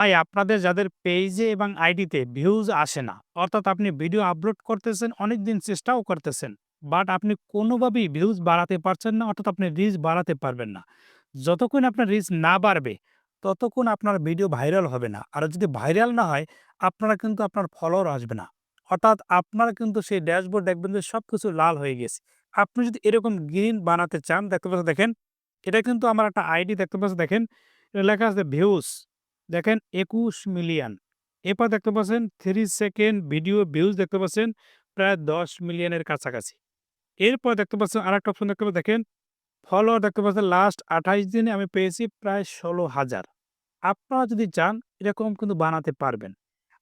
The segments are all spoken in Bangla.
ভাই আপনাদের যাদের পেজে এবং আইডিতে ভিউজ আসে না, অর্থাৎ আপনি ভিডিও আপলোড করতেছেন, অনেক দিন চেষ্টাও করতেছেন। বাট আপনি কোনোভাবেই ভিউজ বাড়াতে পারছেন না, অর্থাৎ আপনি রিচ বাড়াতে পারবেন না। যতক্ষণ আপনার রিচ না বাড়বে, ততক্ষণ আপনার ভিডিও ভাইরাল হবে না। আর যদি ভাইরাল না হয়, আপনারা কিন্তু আপনার ফলোয়ার আসবে না। অর্থাৎ আপনারা কিন্তু সেই ড্যাশবোর্ড দেখবেন যে সবকিছু লাল হয়ে গেছে। আপনি যদি এরকম গ্রিন বানাতে চান, দেখতে পাচ্ছেন দেখেন, এটা কিন্তু আমার একটা আইডি দেখতে পাচ্ছেন দেখেন, লেখা আছে ভিউজ। দেখেন ২১ মিলিয়ন। এরপর দেখতে পাচ্ছেন থ্রি সেকেন্ড ভিডিও ভিউজ দেখতে পাচ্ছেন প্রায় ১০ মিলিয়নের কাছাকাছি। এরপর দেখতে পাচ্ছেন আরেকটা অপশন দেখতে পাচ্ছেন দেখেন, ফলোয়ার দেখতে পাচ্ছেন লাস্ট ২৮ দিনে আমি পেয়েছি প্রায় ১৬,০০০। আপনারা যদি চান এরকম কিন্তু বানাতে পারবেন।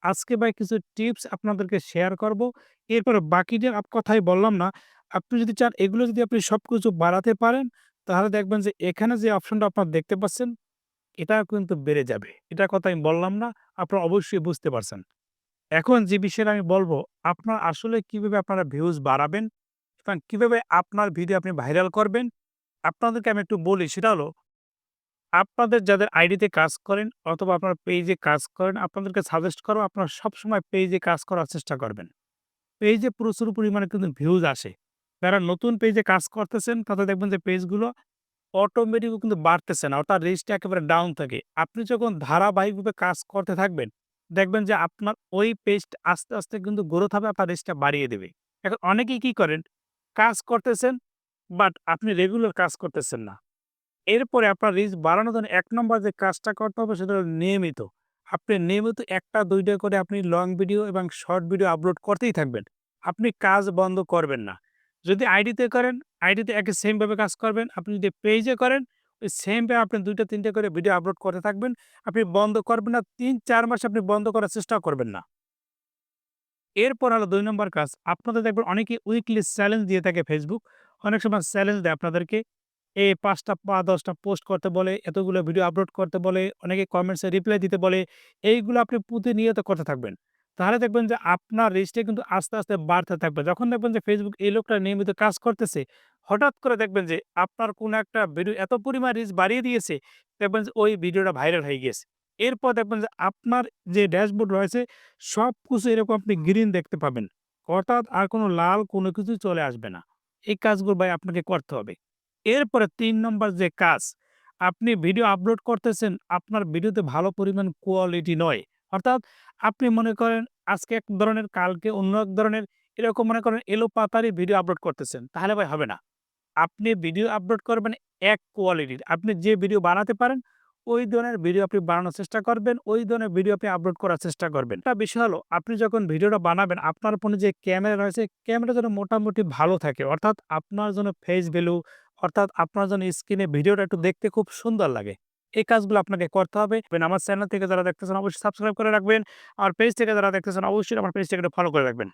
আজকে ভাই কিছু টিপস আপনাদেরকে শেয়ার করব। এরপরে বাকিদের কথাই বললাম না। আপনি যদি চান এগুলো যদি আপনি সবকিছু বাড়াতে পারেন, তাহলে দেখবেন যে এখানে যে অপশনটা আপনারা দেখতে পাচ্ছেন, এটাও কিন্তু বেড়ে যাবে। এটার কথা আমি বললাম না। আপনারা অবশ্যই বুঝতে পারছেন। এখন যে বিষয়টা আমি বলব, আপনারা আসলে কীভাবে আপনারা ভিউজ বাড়াবেন এবং কীভাবে আপনার ভিডিও আপনি ভাইরাল করবেন, আপনাদেরকে আমি একটু বলি সেটা হলো আপনাদের যাদের আইডিতে কাজ করেন অথবা আপনার পেজে কাজ করেন, আপনাদেরকে সাজেস্ট করব আপনারা সবসময় পেজে কাজ করার চেষ্টা করবেন। পেজে প্রচুর পরিমাণে কিন্তু ভিউজ আসে। যারা নতুন পেজে কাজ করতেছেন তাতে দেখবেন যে পেজগুলো অটোমেটিক কিন্তু বাড়তেছে না অর্থাৎ রিচটা একেবারে ডাউন থাকে। আপনি যখন ধারাবাহিকভাবে কাজ করতে থাকবেন, দেখবেন যে আপনার ওই পেজটা আস্তে, আস্তে কিন্তু গ্রোথ হবে আপনার রিচটা বাড়িয়ে দেবে। এখন অনেকেই কি করেন, কাজ করতেছেন বাট আপনি রেগুলার কাজ করতেছেন না। এরপরে আপনার রিচ বাড়ানোর জন্য ১ নম্বর যে কাজটা করতে হবে সেটা নিয়মিত। আপনি নিয়মিত একটা দুইটা করে আপনি লং ভিডিও এবং শর্ট ভিডিও আপলোড করতেই থাকবেন। আপনি কাজ বন্ধ করবেন না। যদি আইডিতে করেন, আইডিতে একই সেম ভাবে কাজ করবেন। আপনি যদি পেজে করেন, ওই সেম ভাবে আপনি ২ টা ৩ টা করে ভিডিও আপলোড করতে থাকবেন। আপনি বন্ধ করবেন না। ৩-৪ মাস আপনি বন্ধ করার চেষ্টা করবেন না। এরপর হলো দুই নম্বর কাজ। আপনাদের দেখবেন অনেকে উইকলি চ্যালেঞ্জ দিয়ে থাকে ফেসবুক অনেক সময় চ্যালেঞ্জ দেয় আপনাদেরকে। এই ৫ টা বা ১০ টা পোস্ট করতে বলে, এতগুলো ভিডিও আপলোড করতে বলে, অনেকে কমেন্টসে রিপ্লাই দিতে বলে। এইগুলো আপনি প্রতিনিয়ত করতে থাকবেন। তাহলে দেখবেন যে আপনার রিচটা কিন্তু আস্তে, আস্তে বাড়তে থাকবে। যখন দেখবেন যে ফেসবুক এই লোকটা নিয়মিত কাজ করতেছে, হঠাৎ করে দেখবেন যে আপনার কোনো একটা ভিডিও এত পরিমাণ রিচ বাড়িয়ে দিয়েছে, দেখবেন যে ওই ভিডিওটা ভাইরাল হয়ে গিয়েছে। এরপর দেখবেন যে আপনার যে ড্যাশবোর্ড রয়েছে সবকিছু এরকম আপনি গ্রিন দেখতে পাবেন। অর্থাৎ আর কোনো লাল কোনো কিছু চলে আসবে না। এই কাজগুলো ভাই আপনাকে করতে হবে। এরপরে তিন নম্বর যে কাজ, আপনি ভিডিও আপলোড করতেছেন, আপনার ভিডিওতে ভালো পরিমাণ কোয়ালিটি নয়। অর্থাৎ আপনি মনে করেন আজকে এক ধরনের, কালকে অন্য এক ধরনের, এরকম মনে করেন এলোপাতাড়ি ভিডিও আপলোড করতেছেন, তাহলে ভাই হবে না। আপনি ভিডিও আপলোড করবেন এক কোয়ালিটির। আপনি যে ভিডিও বানাতে পারেন, ওই ধরনের ভিডিও আপনি বানানোর চেষ্টা করবেন, ওই ধরনের ভিডিও আপনি আপলোড করার চেষ্টা করবেন। একটা বিষয় হলো আপনি যখন ভিডিওটা বানাবেন, আপনার ফোনে যে ক্যামেরা রয়েছে, ক্যামেরা যেন মোটামুটি ভালো থাকে। অর্থাৎ আপনার জন্য ফেস ভ্যালু, অর্থাৎ আপনার জন্য স্ক্রিনে ভিডিওটা একটু দেখতে খুব সুন্দর লাগে। এই কাজগুলো আপনাকে করতে হবে। আমার চ্যানেল থেকে যারা দেখতেছেন, অবশ্যই সাবস্ক্রাইব করে রাখবেন। আর পেজ থেকে যারা দেখতেছেন, অবশ্যই আমার পেজটাকে ফলো করে রাখবেন।